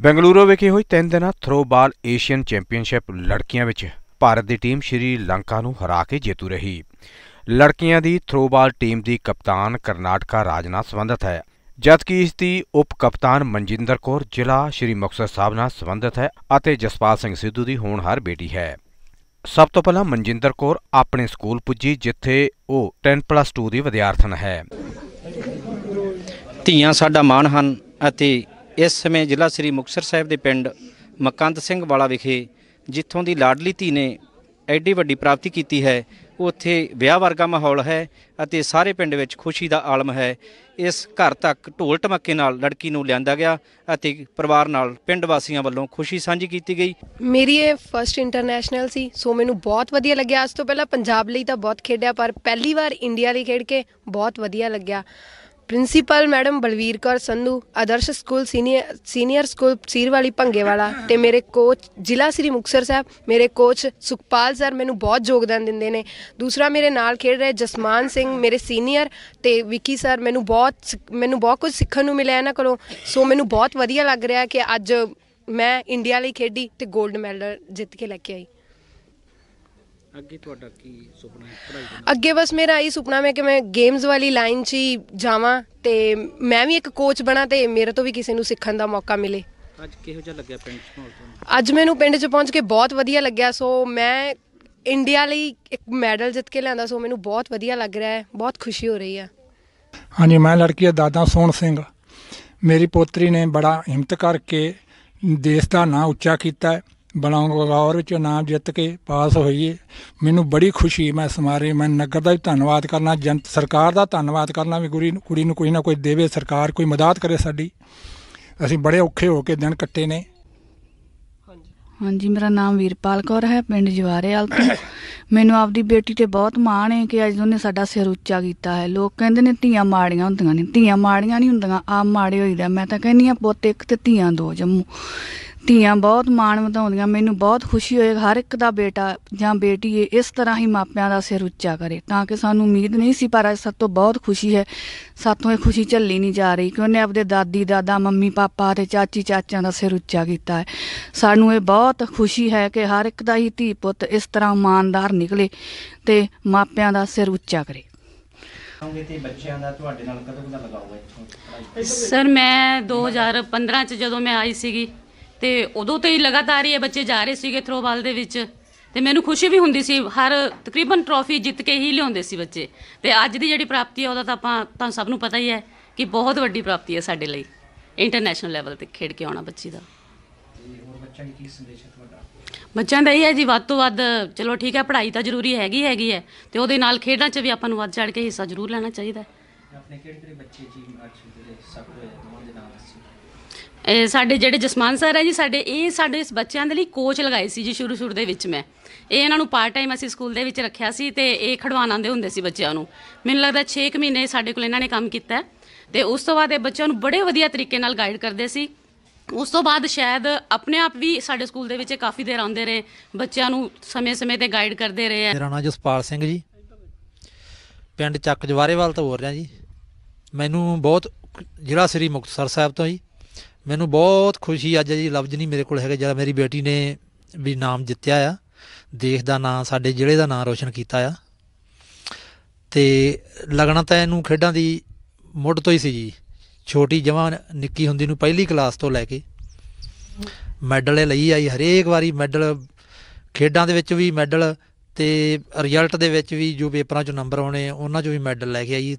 ਬੈਂਗਲੁਰੂ ਵਿਖੇ ਹੋਈ ਤਿੰਨ ਦਿਨਾਂ ਥਰੋਬਾਲ ਏਸ਼ੀਅਨ ਚੈਂਪੀਅਨਸ਼ਿਪ ਲੜਕੀਆਂ ਵਿੱਚ ਭਾਰਤ ਦੀ ਟੀਮ ਸ਼੍ਰੀ ਲੰਕਾ ਨੂੰ ਹਰਾ ਕੇ ਜੇਤੂ ਰਹੀ। ਲੜਕੀਆਂ ਦੀ ਥਰੋਬਾਲ ਟੀਮ ਦੀ ਕਪਤਾਨ ਕਰਨਾਟਕਾ ਰਾਜ ਨਾਲ ਸੰਬੰਧਿਤ ਹੈ, ਜਦਕਿ ਇਸ ਦੀ ਉਪ ਕਪਤਾਨ ਮਨਜਿੰਦਰ ਕੌਰ ਜ਼ਿਲ੍ਹਾ ਸ਼੍ਰੀ ਮੁਕਤਸਰ ਸਾਹਿਬ ਨਾਲ ਸੰਬੰਧਿਤ ਹੈ ਅਤੇ ਜਸਪਾਲ ਸਿੰਘ ਸਿੱਧੂ ਦੀ ਹੋਣਹਾਰ ਬੇਟੀ ਹੈ। ਸਭ ਤੋਂ ਪਹਿਲਾਂ ਮਨਜਿੰਦਰ ਕੌਰ ਆਪਣੇ ਸਕੂਲ ਪੁੱਜੀ, ਜਿੱਥੇ ਉਹ 10+2 ਦੀ ਵਿਦਿਆਰਥਣ ਹੈ। ਧੀਆਂ ਸਾਡਾ ਮਾਣ ਹਨ ਅਤੇ ਇਸ ਸਮੇਂ ਜ਼ਿਲ੍ਹਾ ਸ੍ਰੀ ਮੁਕਤਸਰ ਸਾਹਿਬ ਦੇ ਪਿੰਡ ਮਕੰਦ ਸਿੰਘ ਵਾਲਾ ਵਿਖੇ, ਜਿੱਥੋਂ ਦੀ ਲਾਡਲੀ ਧੀ ਨੇ ਐਡੀ ਵੱਡੀ ਪ੍ਰਾਪਤੀ ਕੀਤੀ ਹੈ, ਉੱਥੇ ਵਿਆਹ ਵਰਗਾ ਮਾਹੌਲ ਹੈ ਅਤੇ ਸਾਰੇ ਪਿੰਡ ਵਿੱਚ ਖੁਸ਼ੀ ਦਾ ਆਲਮ ਹੈ। ਇਸ ਘਰ ਤੱਕ ਢੋਲ ਟਮੱਕੇ ਨਾਲ ਲੜਕੀ ਨੂੰ ਲਿਆਂਦਾ ਗਿਆ ਅਤੇ ਪਰਿਵਾਰ ਨਾਲ ਪਿੰਡ ਵਾਸੀਆਂ ਵੱਲੋਂ ਖੁਸ਼ੀ ਸਾਂਝੀ ਕੀਤੀ ਗਈ। ਮੇਰੀ ਇਹ ਫਰਸਟ ਇੰਟਰਨੈਸ਼ਨਲ ਸੀ ਸੋ ਮੈਨੂੰ ਬਹੁਤ ਵਧੀਆ ਲੱਗਿਆ। ਅੱਜ ਤੋਂ ਪਹਿਲਾਂ ਪੰਜਾਬ ਲਈ ਤਾਂ ਬਹੁਤ ਖੇਡਿਆ, ਪਰ ਪਹਿਲੀ ਵਾਰ ਇੰਡੀਆ ਲਈ ਖੇਡ ਕੇ ਬਹੁਤ ਵਧੀਆ ਲੱਗਿਆ। Principal madam Balvir Kaur Sandhu, Adarsh school senior senior school Sirwali Bhangewala ਤੇ ਮੇਰੇ ਕੋਚ ਜ਼ਿਲ੍ਹਾ ਸ੍ਰੀ ਮੁਕਤਸਰ ਸਾਹਿਬ, ਮੇਰੇ ਕੋਚ ਸੁਖਪਾਲ ਸਰ ਮੈਨੂੰ ਬਹੁਤ ਯੋਗਦਾਨ ਦਿੰਦੇ ਨੇ। ਦੂਸਰਾ ਮੇਰੇ ਨਾਲ ਖੇਡ ਰਹੇ ਜਸਮਾਨ ਸਿੰਘ, ਮੇਰੇ ਸੀਨੀਅਰ ਤੇ ਵਿੱਕੀ ਸਰ ਮੈਨੂੰ ਬਹੁਤ ਸਿੱਖ- ਮੈਨੂੰ ਬਹੁਤ ਕੁਝ ਸਿੱਖਣ ਨੂੰ ਮਿਲਿਆ ਇਹਨਾਂ ਕੋਲੋਂ। ਸੋ ਮੈਨੂੰ ਬਹੁਤ ਵਧੀਆ ਲੱਗ ਰਿਹਾ ਕਿ ਅੱਜ ਮੈਂ ਇੰਡੀਆ ਲਈ ਖੇਡੀ ਤੇ 골ਡ ਮੈਡਲ ਜਿੱਤ ਕੇ ਲੈ ਕੇ ਆਈ। ਅੱਗੇ ਤੁਹਾਡਾ ਕੀ ਸੁਪਨਾ ਹੈ? ਪੜ੍ਹਾਈ ਦਾ ਅੱਗੇ ਬਸ ਮੇਰਾ ਇਹ ਸੁਪਨਾ ਹੈ ਕਿ ਮੈਂ ਗੇਮਸ ਵਾਲੀ ਲਾਈਨ 'ਚ ਹੀ ਜਾਵਾਂ ਤੇ ਮੈਂ ਵੀ ਇੱਕ ਕੋਚ ਬਣਾ ਤੇ ਮੇਰੇ ਤੋਂ ਵੀ ਕਿਸੇ ਨੂੰ ਸਿੱਖਣ ਦਾ ਮੌਕਾ ਮਿਲੇ। ਅੱਜ ਕਿਹੋ ਜਿਹਾ ਲੱਗਿਆ ਪਿੰਡ 'ਚ ਮਾਹੌਲ ਤੁਹਾਨੂੰ? ਅੱਜ ਮੈਨੂੰ ਪਿੰਡ 'ਚ ਪਹੁੰਚ ਕੇ ਬਹੁਤ ਵਧੀਆ ਲੱਗਿਆ ਸੋ ਮੈਂ ਇੰਡੀਆ ਲਈ ਇੱਕ ਮੈਡਲ ਜਿੱਤ ਕੇ ਲਿਆਂਦਾ ਸੋ ਮੈਨੂੰ ਬਹੁਤ ਵਧੀਆ ਲੱਗ ਰਿਹਾ ਹੈ ਬਹੁਤ ਖੁਸ਼ੀ ਹੋ ਰਹੀ ਹੈ। ਹਾਂਜੀ ਮੈਂ ਲੜਕੀ ਦਾ ਦਾਦਾ ਸੋਹਣ ਸਿੰਘ। ਮੇਰੀ ਪੋਤਰੀ ਨੇ ਬੜਾ ਹਿੰਮਤ ਕਰਕੇ ਦੇਸ਼ ਦਾ ਨਾਂ ਉੱਚਾ ਕੀਤਾ ਹੈ। ਬਲੌਂਗੌਰ ਵਿੱਚ ਨਾਮ ਜਿੱਤ ਕੇ ਪਾਸ ਹੋਈ ਮੈਨੂੰ ਬੜੀ ਖੁਸ਼ੀ, ਮੈਂ ਸਮਾਰੇ, ਮੈਂ ਨਗਰ ਦਾ ਵੀ ਧੰਨਵਾਦ ਕਰਨਾ, ਜਨਤ, ਸਰਕਾਰ ਦਾ ਧੰਨਵਾਦ ਕਰਨਾ ਵੀ ਕੁੜੀ ਕੁੜੀ ਨੂੰ ਕੋਈ ਨਾ ਕੋਈ ਦੇਵੇ, ਸਰਕਾਰ ਕੋਈ ਮਦਦ ਕਰੇ ਸਾਡੀ। ਅਸੀਂ ਬੜੇ ਔਖੇ ਹੋ ਕੇ ਦਿਨ ਕੱਟੇ ਨੇ। ਹਾਂਜੀ, ਮੇਰਾ ਨਾਮ ਵੀਰਪਾਲ ਕੌਰ ਹੈ, ਪਿੰਡ ਜਵਾਰੇਵਾਲ ਤੋਂ। ਮੈਨੂੰ ਆਪਦੀ ਬੇਟੀ ਤੇ ਬਹੁਤ ਮਾਣ ਹੈ ਕਿ ਅੱਜ ਉਹਨੇ ਸਾਡਾ ਸਿਰ ਉੱਚਾ ਕੀਤਾ ਹੈ। ਲੋਕ ਕਹਿੰਦੇ ਨੇ ਧੀਆਂ ਮਾੜੀਆਂ ਹੁੰਦੀਆਂ ਨੇ। ਧੀਆਂ ਮਾੜੀਆਂ ਨਹੀਂ ਹੁੰਦੀਆਂ, ਆਪ ਮਾੜੇ ਹੋਈਦਾ। ਮੈਂ ਤਾਂ ਕਹਿੰਦੀ ਆ ਪੁੱਤ ਇੱਕ ਤੇ ਧੀਆਂ ਦੋ ਜੰਮੂ। ਧੀਆਂ ਬਹੁਤ ਮਾਣ ਵਧਾਉਂਦੀਆਂ ਮੈਨੂੰ ਬਹੁਤ ਖੁਸ਼ੀ ਹੋਏ ਹਰ ਇੱਕ ਦਾ ਬੇਟਾ ਜਾਂ ਬੇਟੀ ਇਸ ਤਰ੍ਹਾਂ ਹੀ ਮਾਪਿਆਂ ਦਾ ਸਿਰ ਉੱਚਾ ਕਰੇ ਤਾਂ ਕਿ ਸਾਨੂੰ ਉਮੀਦ ਨਹੀਂ ਸੀ ਪਰ ਅੱਜ ਸਾਡੇ ਤੋਂ ਬਹੁਤ ਖੁਸ਼ੀ ਹੈ ਸਾਤੋਂ ਇਹ ਖੁਸ਼ੀ ਝੱਲੀ ਨਹੀਂ ਜਾ ਰਹੀ ਕਿ ਉਹਨੇ ਆਪਦੇ ਦਾਦੀ ਦਾਦਾ ਮੰਮੀ ਪਾਪਾ ਤੇ ਚਾਚੀ ਚਾਚਿਆਂ ਦਾ ਸਿਰ ਉੱਚਾ ਕੀਤਾ ਹੈ। ਸਾਨੂੰ ਇਹ ਬਹੁਤ ਖੁਸ਼ੀ ਹੈ ਕਿ ਹਰ ਇੱਕ ਦਾ ਹੀ ਧੀ ਪੁੱਤ ਇਸ ਤਰ੍ਹਾਂ ਇਮਾਨਦਾਰ ਨਿਕਲੇ ਤੇ ਮਾਪਿਆਂ ਦਾ ਸਿਰ ਉੱਚਾ ਕਰੇ। ਆਉਂਗੇ ਤੇ ਬੱਚਿਆਂ ਦਾ ਤੁਹਾਡੇ ਨਾਲ ਕਦੋਂ ਦਾ ਸਰ ਮੈਂ 2015 ਚ ਜਦੋਂ ਮੈਂ ਆਈ ਸੀਗੀ ਤੇ ਉਦੋਂ ਤੋਂ ਹੀ ਲਗਾਤਾਰ ਹੀ ਇਹ ਬੱਚੇ ਜਾ ਰਹੇ ਸੀਗੇ ਥਰੋਬਾਲ ਦੇ ਵਿੱਚ। ਤੇ ਮੈਨੂੰ ਖੁਸ਼ੀ ਵੀ ਹੁੰਦੀ ਸੀ ਹਰ ਤਕਰੀਬਨ ਟਰੋਫੀ ਜਿੱਤ ਕੇ ਹੀ ਲਿਆਉਂਦੇ ਸੀ ਬੱਚੇ। ਤੇ ਅੱਜ ਦੀ ਜਿਹੜੀ ਪ੍ਰਾਪਤੀ ਹੈ ਉਹਦਾ ਤਾਂ ਆਪਾਂ ਤੁਹਾਨੂੰ ਸਭ ਨੂੰ ਪਤਾ ਹੀ ਹੈ ਕਿ ਬਹੁਤ ਵੱਡੀ ਪ੍ਰਾਪਤੀ ਹੈ ਸਾਡੇ ਲਈ ਇੰਟਰਨੈਸ਼ਨਲ ਲੈਵਲ ਤੇ ਖੇਡ ਕੇ ਆਉਣਾ ਬੱਚੀ ਦਾ। ਬੱਚਿਆਂ ਲਈ ਕੀ ਸੰਦੇਸ਼ ਹੈ ਤੁਹਾਡਾ? ਬੱਚਿਆਂ ਦਾ ਇਹ ਹੈ ਜੀ ਵੱਧ ਤੋਂ ਵੱਧ ਚਲੋ ਠੀਕ ਹੈ ਪੜ੍ਹਾਈ ਤਾਂ ਜ਼ਰੂਰੀ ਹੈਗੀ ਹੈਗੀ ਹੈ। ਤੇ ਉਹਦੇ ਨਾਲ ਖੇਡਾਂ 'ਚ ਵੀ ਆਪਾਂ ਨੂੰ ਵੱਧ ਚੜ ਕੇ ਹਿੱਸਾ ਜ਼ਰੂਰ ਲੈਣਾ ਚਾਹੀਦਾ ਆਪਣੇ ਕਿਹੜੇ ਕਿਹੜੇ ਬੱਚੇ ਜੀ ਅੱਜ ਜਿਹੜੇ ਦੋਵਾਂ ਦੇ ਨਾਮ ਦੱਸੋ। ਇਹ ਸਾਡੇ ਜਿਹੜੇ ਜਸਮਾਨ ਸਰ ਹੈ ਜੀ, ਸਾਡੇ ਇਹ ਸਾਡੇ ਇਸ ਬੱਚਿਆਂ ਦੇ ਲਈ ਕੋਚ ਲਗਾਏ ਸੀ ਜੀ ਸ਼ੁਰੂ ਸ਼ੁਰੂ ਦੇ ਵਿੱਚ ਮੈਂ। ਇਹ ਇਹਨਾਂ ਨੂੰ ਪਾਰਟ ਟਾਈਮ ਅਸੀਂ ਸਕੂਲ ਦੇ ਵਿੱਚ ਰੱਖਿਆ ਸੀ ਤੇ ਇਹ ਖੜਵਾਉਣ ਆਉਂਦੇ ਹੁੰਦੇ ਸੀ ਬੱਚਿਆਂ ਨੂੰ। ਮੈਨੂੰ ਲੱਗਦਾ 6 ਕੁ ਮਹੀਨੇ ਸਾਡੇ ਕੋਲ ਇਹਨਾਂ ਨੇ ਕੰਮ ਕੀਤਾ ਹੈ। ਤੇ ਉਸ ਤੋਂ ਬਾਅਦ ਇਹ ਬੱਚਿਆਂ ਨੂੰ ਬੜੇ ਵਧੀਆ ਤਰੀਕੇ ਨਾਲ ਗਾਈਡ ਕਰਦੇ ਸੀ। ਉਸ ਤੋਂ ਬਾਅਦ ਸ਼ਾਇਦ ਆਪਣੇ ਆਪ ਵੀ ਸਾਡੇ ਸਕੂਲ ਦੇ ਵਿੱਚ ਕਾਫੀ ਦੇਰ ਆਉਂਦੇ ਰਹੇ। ਬੱਚਿਆਂ ਨੂੰ ਸਮੇਂ-ਸਮੇਂ ਤੇ ਗਾਈਡ ਕਰਦੇ ਰਹੇ। ਹੈ ਮੇਰਾ ਨਾਮ ਜਸਪਾਲ ਸਿੰਘ ਜੀ। ਪਿੰਡ ਚੱਕ ਜਵਾਰੇਵਾਲ ਤੋਂ ਬੋਲ ਰਿਹਾ ਜੀ। ਮੈਨੂੰ ਬਹੁਤ ਜ਼ਿਲ੍ਹਾ ਸ੍ਰੀ ਮੁਕਤਸਰ ਸਾਹਿਬ ਤੋਂ ਜੀ। ਮੈਨੂੰ ਬਹੁਤ ਖੁਸ਼ੀ ਅੱਜ ਜੀ ਲਫ਼ਜ਼ ਨਹੀਂ ਮੇਰੇ ਕੋਲ ਹੈਗੇ, ਜਿਹੜਾ ਮੇਰੀ ਬੇਟੀ ਨੇ ਵੀ ਨਾਮ ਜਿੱਤਿਆ ਆ। ਦੇਸ਼ ਦਾ ਨਾਂ, ਸਾਡੇ ਜ਼ਿਲ੍ਹੇ ਦਾ ਨਾਂ ਰੋਸ਼ਨ ਕੀਤਾ ਆ। ਤੇ ਲੱਗਣਾ ਤਾਂ ਇਹਨੂੰ ਖੇਡਾਂ ਦੀ ਮੁੱਢ ਤੋਂ ਹੀ ਸੀ ਜੀ। ਛੋਟੀ ਜਵਾਂ ਨਿੱਕੀ ਹੁੰਦੀ ਨੂੰ ਪਹਿਲੀ ਕਲਾਸ ਤੋਂ ਲੈ ਕੇ ਮੈਡਲ ਇਹ ਲਈ ਆਈ। ਹਰੇਕ ਵਾਰੀ ਮੈਡਲ, ਖੇਡਾਂ ਦੇ ਵਿੱਚ ਵੀ ਮੈਡਲ ਤੇ ਰਿਜ਼ਲਟ ਦੇ ਵਿੱਚ ਵੀ ਜੋ ਪੇਪਰਾਂ 'ਚੋਂ ਨੰਬਰ ਆਉਣੇ, ਉਹਨਾਂ 'ਚੋਂ ਵੀ ਮੈਡਲ ਲੈ ਕੇ ਆਈ।